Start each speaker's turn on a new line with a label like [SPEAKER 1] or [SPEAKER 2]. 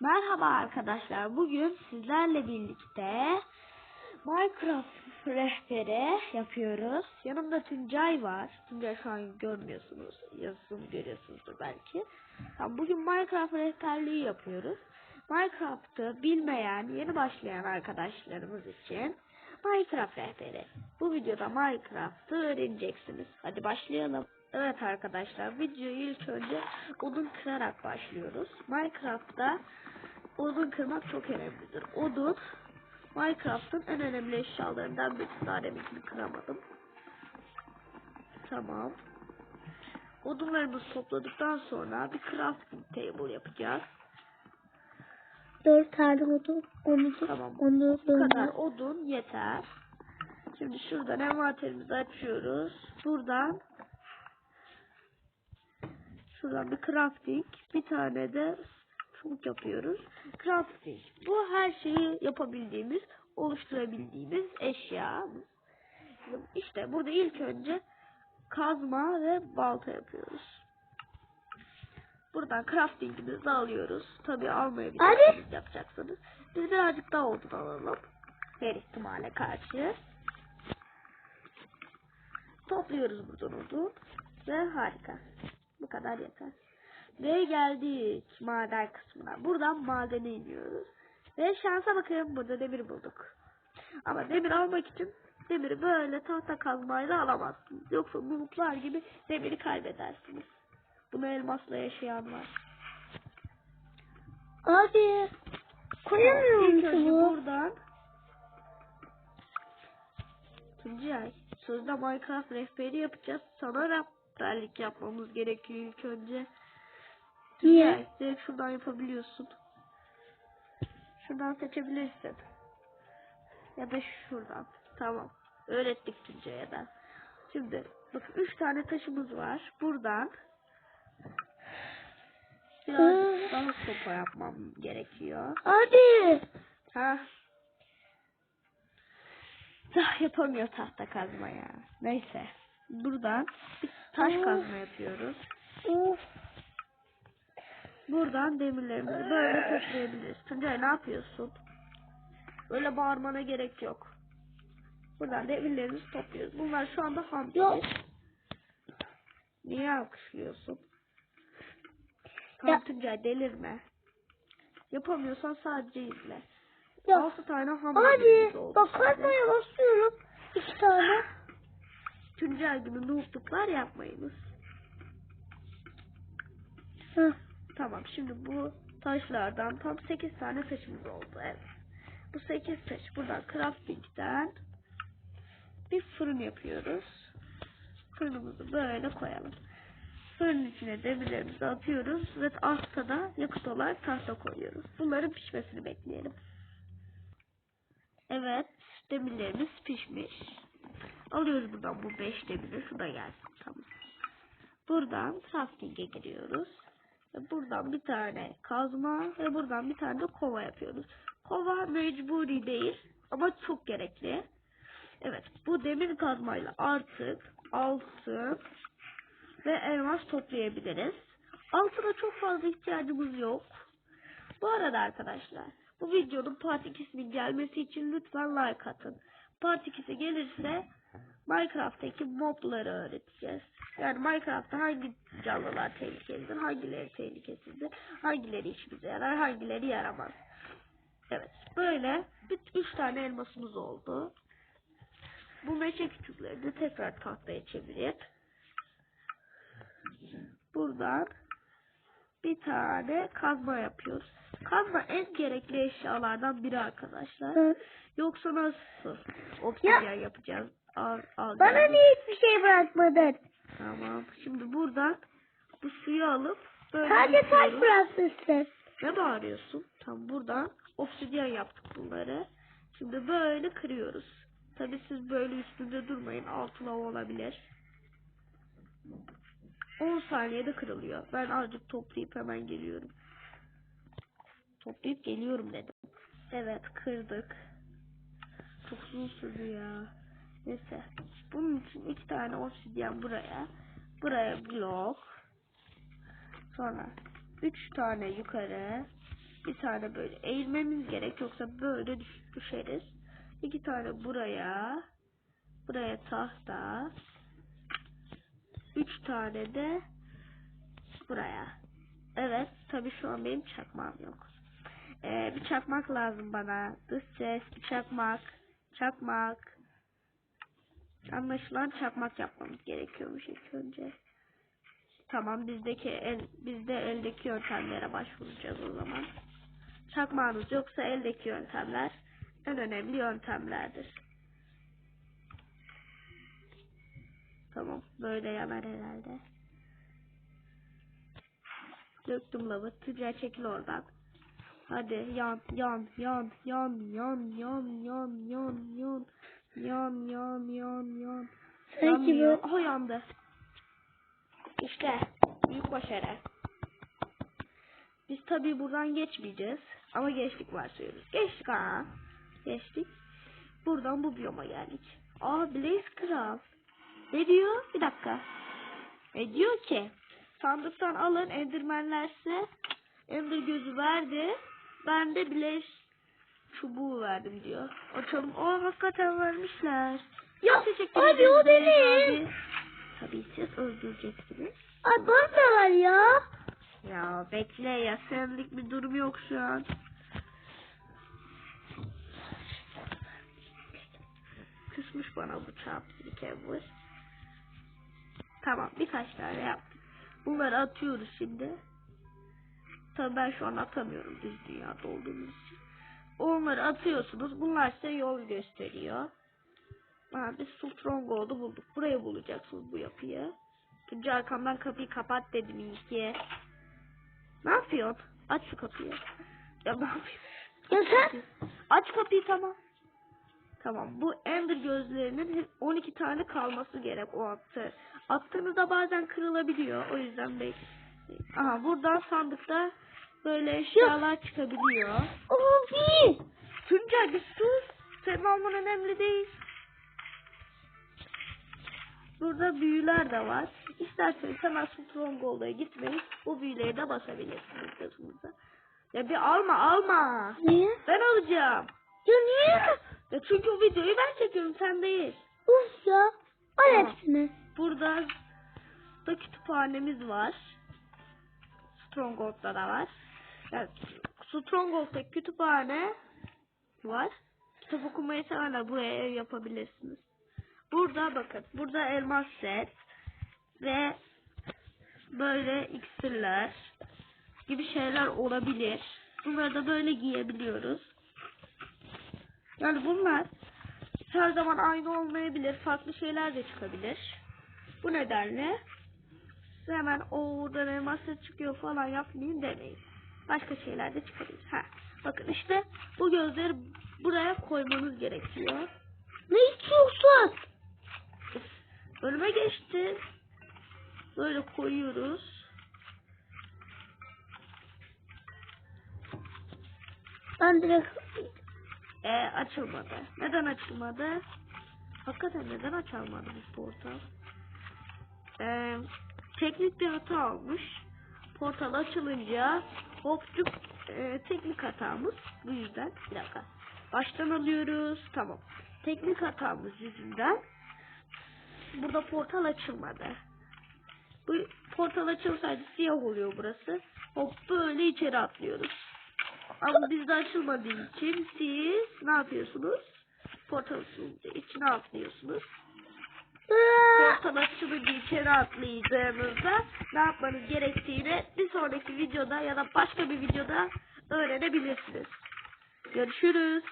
[SPEAKER 1] Merhaba arkadaşlar. Bugün sizlerle birlikte Minecraft rehberi yapıyoruz. Yanımda Tuncay var. Tuncay şu an görmüyorsunuz. Yazısını görüyorsunuzdur belki. Tamam, bugün Minecraft rehberliği yapıyoruz. Minecraft'ı bilmeyen, yeni başlayan arkadaşlarımız için Minecraft rehberi. Bu videoda Minecraft'ı öğreneceksiniz. Hadi başlayalım. Evet arkadaşlar videoyu ilk önce odun kırarak başlıyoruz. Minecraft'ta odun kırmak çok önemlidir. Odun Minecraft'ın en önemli eşyalarından bir tanesini kıramadım. Tamam. Odunlarımızı topladıktan sonra bir crafting table yapacağız.
[SPEAKER 2] Dört tane odun. Onu
[SPEAKER 1] Tamam.
[SPEAKER 2] onu
[SPEAKER 1] Bu kadar
[SPEAKER 2] da
[SPEAKER 1] odun yeter. Şimdi şuradan envanterimizi açıyoruz. Buradan şuradan bir crafting, bir tane de çubuk yapıyoruz. Crafting. Bu her şeyi yapabildiğimiz, oluşturabildiğimiz eşya. İşte burada ilk önce kazma ve balta yapıyoruz. Buradan craftingimizi alıyoruz. Tabii almayabilirsiniz yapacaksınız. Biz birazcık daha odun alalım. Her ihtimale karşı. Topluyoruz buradan odun. Ve harika. Bu kadar yeter. Ve geldik maden kısmına. Buradan madene iniyoruz. Ve şansa bakın burada demir bulduk. Ama demir almak için demiri böyle tahta kazmayla alamazsınız. Yoksa bulutlar gibi demiri kaybedersiniz. Bunu elmasla yaşayan var.
[SPEAKER 2] Abi koyamıyor
[SPEAKER 1] İlk
[SPEAKER 2] musun
[SPEAKER 1] önce
[SPEAKER 2] bu?
[SPEAKER 1] buradan Tuncay sözde Minecraft rehberi yapacağız. Sana rehberlik yapmamız gerekiyor ilk önce.
[SPEAKER 2] Niye?
[SPEAKER 1] Direkt şuradan yapabiliyorsun. Şuradan seçebilirsin. Ya da şuradan. Tamam. Öğrettik Tuncay'a da. Şimdi bakın 3 tane taşımız var. Buradan birazcık daha sopa yapmam gerekiyor.
[SPEAKER 2] Abi
[SPEAKER 1] Ha. Ah, yapamıyor tahta kazma ya. Neyse. Buradan taş kazma yapıyoruz. Buradan demirlerimizi böyle toplayabiliriz. Tuncay ne yapıyorsun? Böyle bağırmana gerek yok. Buradan demirlerimizi topluyoruz. Bunlar şu anda ham
[SPEAKER 2] Yok.
[SPEAKER 1] demir. Niye alkışlıyorsun? Tamam Tuncay delirme. Yapamıyorsan sadece izle.
[SPEAKER 2] ya.
[SPEAKER 1] 6 tane ham
[SPEAKER 2] Abi
[SPEAKER 1] demirimiz oldu
[SPEAKER 2] bak
[SPEAKER 1] şimdi.
[SPEAKER 2] kazmaya basıyorum. İki tane.
[SPEAKER 1] Tuncay gibi noobluklar yapmayınız.
[SPEAKER 2] Hı.
[SPEAKER 1] Tamam şimdi bu taşlardan tam 8 tane taşımız oldu. Evet. Bu 8 taş buradan crafting'den bir fırın yapıyoruz. Fırınımızı böyle koyalım. Fırının içine demirlerimizi atıyoruz ve altta da yakıt olarak tahta koyuyoruz. Bunların pişmesini bekleyelim. Evet, demirlerimiz pişmiş. Alıyoruz buradan bu 5 demiri. Şu da gelsin. Tamam. Buradan crafting'e giriyoruz. Ve buradan bir tane kazma ve buradan bir tane de kova yapıyoruz. Kova mecburi değil ama çok gerekli. Evet bu demir kazmayla artık altın ve elmas toplayabiliriz. Altına çok fazla ihtiyacımız yok. Bu arada arkadaşlar bu videonun part 2'sinin gelmesi için lütfen like atın. Part 2'si gelirse Minecraft'taki mobları öğreteceğiz. Yani Minecraft'ta hangi canlılar tehlikelidir, hangileri tehlikesizdir, hangileri işimize yarar, hangileri yaramaz. Evet, böyle bir üç tane elmasımız oldu. Bu meşe küçüklerini tekrar tahtaya çevirip buradan bir tane kazma yapıyoruz. Kazma en gerekli eşyalardan biri arkadaşlar.
[SPEAKER 2] Hı.
[SPEAKER 1] Yoksa nasıl obsidyen yapacağız? Al, al
[SPEAKER 2] Bana
[SPEAKER 1] geldik.
[SPEAKER 2] niye hiçbir şey bırakmadın?
[SPEAKER 1] Tamam. Şimdi buradan bu suyu alıp böyle
[SPEAKER 2] Sadece taş bırakmışsın.
[SPEAKER 1] Ne bağırıyorsun? Tam buradan obsidyen yaptık bunları. Şimdi böyle kırıyoruz. Tabi siz böyle üstünde durmayın. Altı olabilir. 10 saniyede kırılıyor. Ben azıcık toplayıp hemen geliyorum. Toplayıp geliyorum dedim. Evet kırdık. Çok uzun sürdü ya. Neyse. Bunun için iki tane obsidyen buraya. Buraya blok. Sonra üç tane yukarı. bir tane böyle eğilmemiz gerek yoksa böyle düş- düşeriz. İki tane buraya. Buraya tahta. Üç tane de buraya. Evet tabi şu an benim çakmağım yok. Ee, bir çakmak lazım bana. Dış ses, bir çakmak. Çakmak. Anlaşılan çakmak yapmamız gerekiyormuş ilk önce. Tamam bizdeki el, bizde eldeki yöntemlere başvuracağız o zaman. Çakmağınız yoksa eldeki yöntemler en önemli yöntemlerdir. Tamam böyle yanar herhalde. Döktüm lavı. Tüccar çekil oradan. Hadi yan yan yan yan yan yan yan yan yan yan yan yan yan
[SPEAKER 2] Sanki bu
[SPEAKER 1] Aha yandı. İşte büyük başarı. Biz tabii buradan geçmeyeceğiz. Ama geçtik varsayıyoruz. Geçtik ha. Geçtik. Buradan bu biyoma geldik. Aa Blaze Kral. Ne diyor? Bir dakika. Ne diyor ki? Sandıktan alın Endermenlerse Ender gözü verdi. Ben de Blaze çubuğu verdim diyor. Açalım. Aa hakikaten vermişler.
[SPEAKER 2] Ya,
[SPEAKER 1] Teşekkür
[SPEAKER 2] abi, o benim.
[SPEAKER 1] abi. Tabii siz öldüreceksiniz.
[SPEAKER 2] Ay bana da var ya.
[SPEAKER 1] Ya bekle ya senlik bir durum yok şu an. Kısmış bana bu çarptı Kevin. Tamam birkaç tane yaptık. Bunları atıyoruz şimdi. Tabii ben şu an atamıyorum düz dünyada olduğumuz için. Onları atıyorsunuz. Bunlar size yol gösteriyor. Ha, biz Stronghold'u bulduk. Burayı bulacaksınız bu yapıyı. Tunca arkamdan kapıyı kapat dedim iyi ki. Ne yapıyorsun? Aç şu kapıyı. Ya ne yapıyorsun?
[SPEAKER 2] Ya sen
[SPEAKER 1] Aç kapıyı tamam. Tamam bu Ender gözlerinin hep 12 tane kalması gerek o attı. Attığınızda bazen kırılabiliyor. O yüzden bek. Aha buradan sandıkta böyle eşyalar çıkabiliyor.
[SPEAKER 2] Abi.
[SPEAKER 1] Tuncay bir sus. Senin alman önemli değil. Burada büyüler de var. İsterseniz hemen Stronghold'a gitmeyin. Bu büyüleri de basabilirsiniz gözünüze. Ya bir alma alma.
[SPEAKER 2] Niye?
[SPEAKER 1] Ben alacağım.
[SPEAKER 2] Ya niye?
[SPEAKER 1] Ya çünkü o videoyu ben çekiyorum sen değil.
[SPEAKER 2] Uf ya. Al hepsini.
[SPEAKER 1] Burada da kütüphanemiz var. Stronghold'da da var. Yani Stronghold'da kütüphane var. Kitap okumayı sevenler buraya ev yapabilirsiniz. Burada bakın. Burada elmas set ve böyle iksirler gibi şeyler olabilir. Bunları da böyle giyebiliyoruz. Yani bunlar her zaman aynı olmayabilir. Farklı şeyler de çıkabilir. Bu nedenle hemen o set çıkıyor falan yapmayın demeyin. Başka şeyler de çıkabilir. Ha. Bakın işte bu gözleri buraya koymanız gerekiyor.
[SPEAKER 2] Ne istiyorsun?
[SPEAKER 1] Önüme geçti. Böyle koyuyoruz.
[SPEAKER 2] Ben direkt
[SPEAKER 1] E açılmadı. Neden açılmadı? Hakikaten neden açılmadı bu portal? E, teknik bir hata olmuş. Portal açılınca hopcuk e, teknik hatamız bu yüzden. Bir dakika. Baştan alıyoruz. Tamam. Teknik hatamız yüzünden burada portal açılmadı. Bu portal açılsaydı siyah oluyor burası. Hop böyle içeri atlıyoruz. Ama bizde açılmadığı için siz ne yapıyorsunuz? Portal açılınca içine atlıyorsunuz. Açılınca içeri atlayacağınızda ne yapmanız gerektiğini bir sonraki videoda ya da başka bir videoda öğrenebilirsiniz. Görüşürüz.